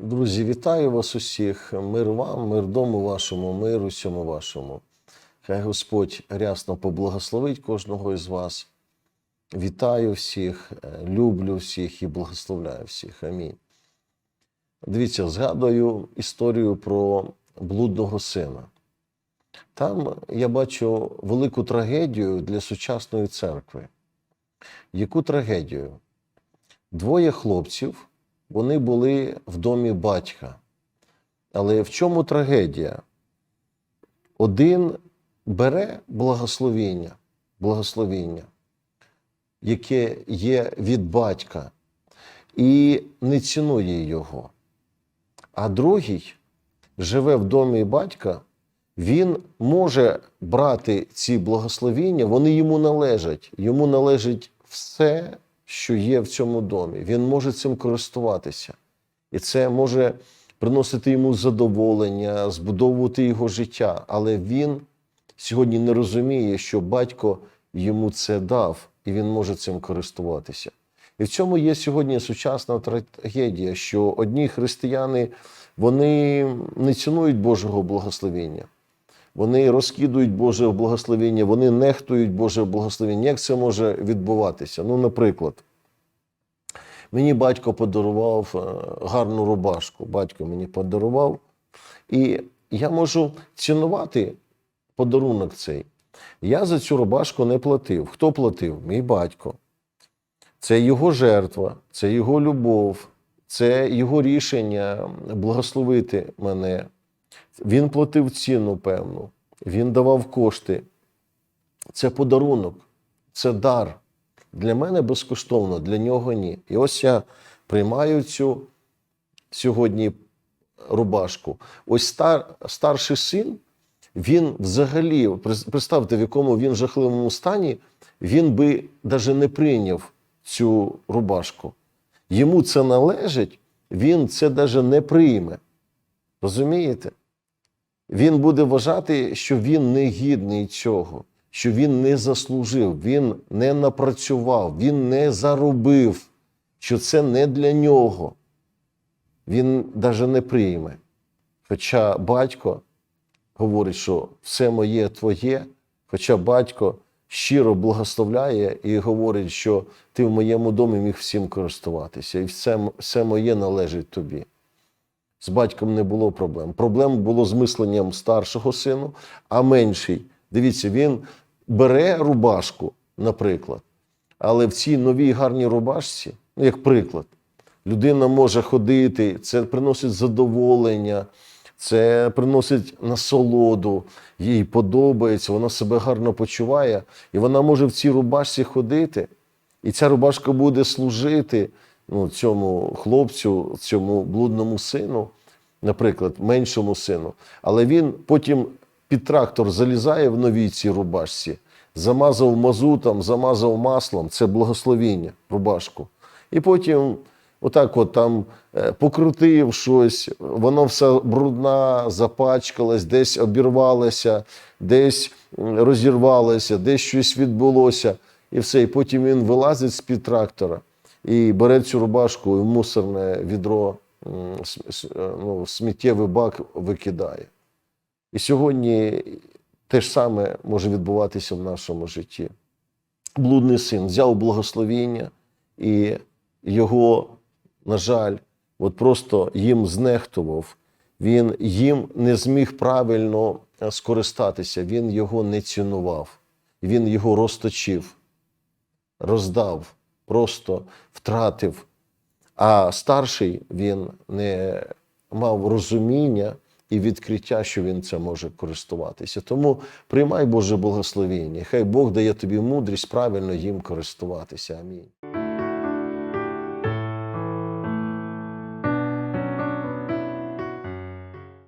Друзі, вітаю вас усіх. Мир вам, мир дому вашому, мир усьому вашому. Хай Господь рясно поблагословить кожного із вас. Вітаю всіх, е, люблю всіх і благословляю всіх. Амінь. Дивіться, згадую історію про блудного сина. Там я бачу велику трагедію для сучасної церкви. Яку трагедію? Двоє хлопців, вони були в домі батька. Але в чому трагедія? Один бере благословіння, благословіння, яке є від батька, і не цінує його. А другий живе в домі батька, він може брати ці благословіння, вони йому належать. Йому належить все, що є в цьому домі. Він може цим користуватися. І це може приносити йому задоволення, збудовувати його життя. Але він сьогодні не розуміє, що батько йому це дав, і він може цим користуватися. І в цьому є сьогодні сучасна трагедія, що одні християни вони не цінують Божого благословення. Вони розкидують Боже благословення, вони нехтують Боже благословення. Як це може відбуватися? Ну, наприклад, мені батько подарував е, гарну рубашку. Батько мені подарував, і я можу цінувати подарунок цей. Я за цю рубашку не платив. Хто платив? Мій батько. Це його жертва, це його любов, це його рішення благословити мене. Він платив ціну певну, він давав кошти. Це подарунок, це дар. Для мене безкоштовно, для нього ні. І ось я приймаю цю сьогодні рубашку. Ось стар, старший син, він взагалі, представте, в якому він жахливому стані, він би навіть не прийняв цю рубашку. Йому це належить, він це навіть не прийме. Розумієте? Він буде вважати, що він не гідний цього, що він не заслужив, він не напрацював, він не заробив, що це не для нього. Він навіть не прийме. Хоча батько говорить, що все моє твоє, хоча батько щиро благословляє і говорить, що ти в моєму домі міг всім користуватися, і все, все моє належить тобі. З батьком не було проблем. Проблем було з мисленням старшого сину, а менший. Дивіться, він бере рубашку, наприклад, але в цій новій гарній рубашці, ну, як приклад, людина може ходити, це приносить задоволення, це приносить насолоду, їй подобається, вона себе гарно почуває, і вона може в цій рубашці ходити, і ця рубашка буде служити ну, цьому хлопцю, цьому блудному сину, наприклад, меншому сину. Але він потім під трактор залізає в новій цій рубашці, замазав мазутом, замазав маслом, це благословіння, рубашку. І потім отак от там е, покрутив щось, воно все брудна, запачкалось, десь обірвалося, десь розірвалося, десь щось відбулося. І все. І потім він вилазить з-під трактора і бере цю рубашку і в мусорне відро, е, ну, сміттєвий бак викидає. І сьогодні те ж саме може відбуватися в нашому житті. Блудний син взяв благословіння, і його, на жаль, от просто їм знехтував. Він їм не зміг правильно е, скористатися, він його не цінував, він його розточив, роздав, просто втратив. А старший він не мав розуміння і відкриття, що він це може користуватися. Тому приймай Боже благословення. Хай Бог дає тобі мудрість правильно їм користуватися. Амінь.